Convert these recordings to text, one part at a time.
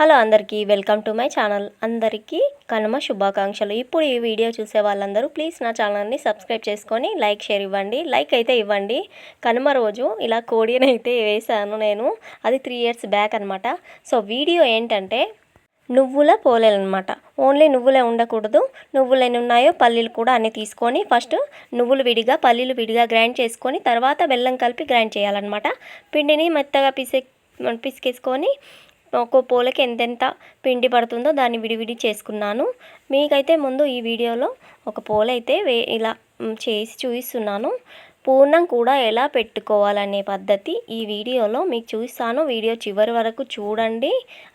Hello అందరికీ welcome to my channel. అందరికీ కనుమ శుభాకాంక్షలు. ఇప్పుడు ఈ వీడియో చూసే వాళ్ళందరూ ప్లీజ్ నా ఛానల్ని సబ్స్క్రైబ్ చేసుకొని లైక్ షేర్ ఇవ్వండి. లైక్ అయితే ఇవ్వండి. కనుమ రోజు ఇలా కోడిని అయితే వేసాను నేను. అది త్రీ ఇయర్స్ బ్యాక్ అనమాట సో వీడియో ఏంటంటే నువ్వుల పోలేలన్నమాట. ఓన్లీ నువ్వులే ఉండకూడదు. నువ్వులు ఎన్ని ఉన్నాయో పల్లీలు కూడా అన్నీ తీసుకొని ఫస్ట్ నువ్వులు విడిగా పల్లీలు విడిగా గ్రైండ్ చేసుకొని తర్వాత బెల్లం కలిపి గ్రైండ్ చేయాలన్నమాట. పిండిని మెత్తగా పిసే పిసికేసుకొని ఒక్కో పూలకి ఎంతెంత పిండి పడుతుందో దాన్ని విడివిడి చేసుకున్నాను. మీకైతే ముందు ఈ వీడియోలో ఒక పూల అయితే వే ఇలా చేసి చూపిస్తున్నాను. పూర్ణం కూడా ఎలా పెట్టుకోవాలనే పద్ధతి ఈ వీడియోలో మీకు చూస్తాను వీడియో చివరి వరకు చూడండి.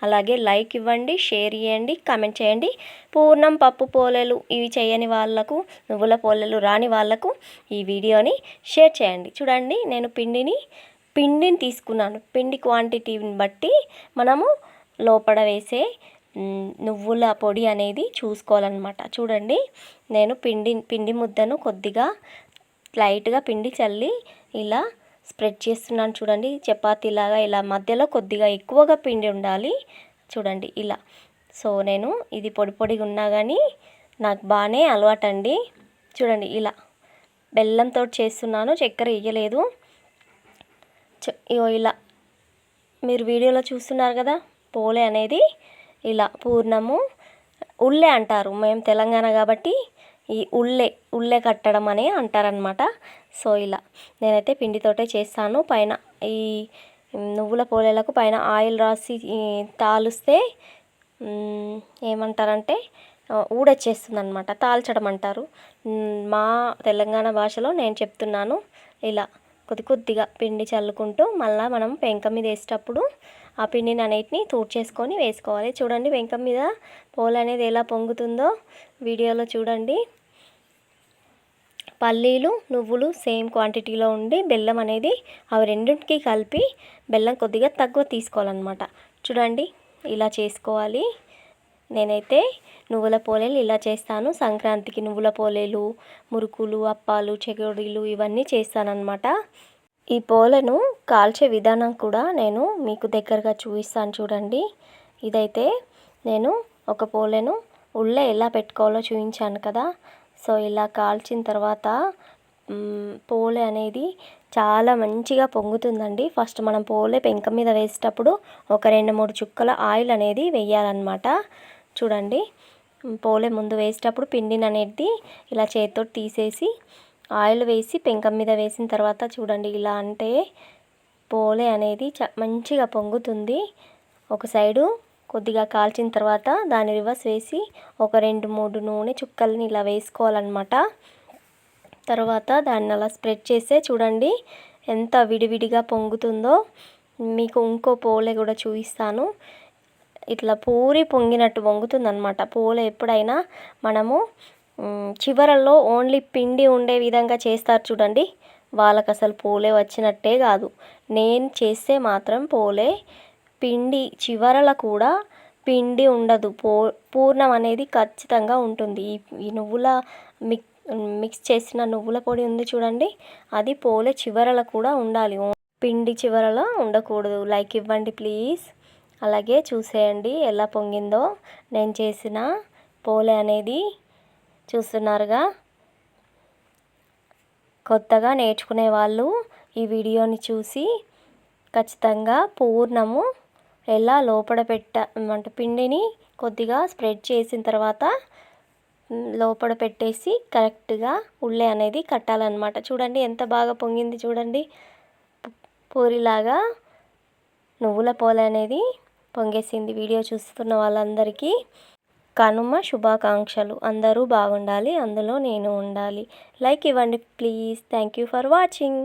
అలాగే లైక్ ఇవ్వండి షేర్ చేయండి కమెంట్ చేయండి. పూర్ణం పప్పు పోలేలు ఇవి చేయని వాళ్ళకు నువ్వుల పోలేలు రాని వాళ్ళకు ఈ వీడియోని షేర్ చేయండి. చూడండి నేను పిండిని పిండిని తీసుకున్నాను. పిండి క్వాంటిటీని బట్టి మనము లోపల వేసే నువ్వుల పొడి అనేది చూసుకోవాలన్నమాట. చూడండి నేను పిండి పిండి ముద్దను కొద్దిగా లైట్గా పిండి చల్లి ఇలా స్ప్రెడ్ చేస్తున్నాను చూడండి. చపాతీలాగా ఇలా మధ్యలో కొద్దిగా ఎక్కువగా పిండి ఉండాలి చూడండి ఇలా. సో నేను ఇది పొడి పొడిగా ఉన్నా కానీ నాకు బాగానే అలవాటండి. చూడండి ఇలా. బెల్లంతో చేస్తున్నాను చక్కెర వేయలేదు ఇగో ఇలా. మీరు వీడియోలో చూస్తున్నారు కదా పోలే అనేది ఇలా పూర్ణము. ఉల్లె అంటారు మేము తెలంగాణ కాబట్టి ఈ ఉల్లె ఉల్లె కట్టడం అని అంటారనమాట సో ఇలా నేనైతే పిండితోటే చేస్తాను. పైన ఈ నువ్వుల పోలేలకు పైన ఆయిల్ రాసి తాలుస్తే ఏమంటారంటే ఊడొచ్చేస్తుంది అనమాట తాల్చడం అంటారు మా తెలంగాణ భాషలో నేను చెప్తున్నాను. ఇలా కొద్ది కొద్దిగా పిండి చల్లుకుంటూ మళ్ళీ మనం పెంక మీద వేసేటప్పుడు ఆ పిండిని అన్నిటిని తూడ్చేసుకొని వేసుకోవాలి. చూడండి పెంక మీద పోల్ అనేది ఎలా పొంగుతుందో వీడియోలో చూడండి. పల్లీలు నువ్వులు సేమ్ క్వాంటిటీలో ఉండి బెల్లం అనేది అవి రెండింటికి కలిపి బెల్లం కొద్దిగా తక్కువ తీసుకోవాలన్నమాట. చూడండి ఇలా చేసుకోవాలి. నేనైతే నువ్వుల పోలేలు ఇలా చేస్తాను. సంక్రాంతికి నువ్వుల పోలేలు మురుకులు అప్పాలు చెగోడీలు ఇవన్నీ చేస్తానన్నమాట. ఈ పోలను కాల్చే విధానం కూడా నేను మీకు దగ్గరగా చూపిస్తాను చూడండి. ఇదైతే నేను ఒక పోలేను ఉళ్ళ ఎలా పెట్టుకోవాలో చూపించాను కదా. సో ఇలా కాల్చిన తర్వాత పోలే అనేది చాలా మంచిగా పొంగుతుందండి. ఫస్ట్ మనం పోలే పెంక మీద వేసేటప్పుడు ఒక రెండు మూడు చుక్కల ఆయిల్ అనేది వేయాలన్నమాట. చూడండి. పోలే ముందు వేసేటప్పుడు పిండిని అనేది ఇలా చేతితో తీసేసి ఆయిల్ వేసి పెంకం మీద వేసిన తర్వాత చూడండి ఇలా అంటే పోలే అనేది చ మంచిగా పొంగుతుంది. ఒక సైడు కొద్దిగా కాల్చిన తర్వాత దాని రివర్స్ వేసి ఒక రెండు మూడు నూనె చుక్కల్ని ఇలా వేసుకోవాలన్నమాట. తర్వాత దాన్ని అలా స్ప్రెడ్ చేస్తే చూడండి ఎంత విడివిడిగా పొంగుతుందో. మీకు ఇంకో పోలే కూడా చూపిస్తాను. ఇట్లా పూరి పొంగినట్టు అనమాట పూలు ఎప్పుడైనా మనము చివరల్లో ఓన్లీ పిండి ఉండే విధంగా చేస్తారు చూడండి. వాళ్ళకి అసలు పోలే వచ్చినట్టే కాదు. నేను చేస్తే మాత్రం పోలే పిండి చివరల కూడా పిండి ఉండదు. పో పూర్ణం అనేది ఖచ్చితంగా ఉంటుంది. ఈ నువ్వుల మిక్ మిక్స్ చేసిన నువ్వుల పొడి ఉంది చూడండి. అది పోలే చివరల కూడా ఉండాలి. పిండి చివరల ఉండకూడదు. లైక్ ఇవ్వండి ప్లీజ్. అలాగే చూసేయండి ఎలా పొంగిందో. నేను చేసిన పోలే అనేది చూస్తున్నారుగా. కొత్తగా నేర్చుకునే వాళ్ళు ఈ వీడియోని చూసి ఖచ్చితంగా పూర్ణము ఎలా లోపల పెట్ట అంటే పిండిని కొద్దిగా స్ప్రెడ్ చేసిన తర్వాత లోపల పెట్టేసి కరెక్ట్గా ఉల్లే అనేది కట్టాలన్నమాట. చూడండి ఎంత బాగా పొంగింది చూడండి. పూరిలాగా నువ్వుల పోలే అనేది పొంగేసింది వీడియో చూస్తున్న వాళ్ళందరికీ కనుమ శుభాకాంక్షలు. అందరూ బాగుండాలి అందులో నేను ఉండాలి. లైక్ ఇవ్వండి please. Thank you for watching.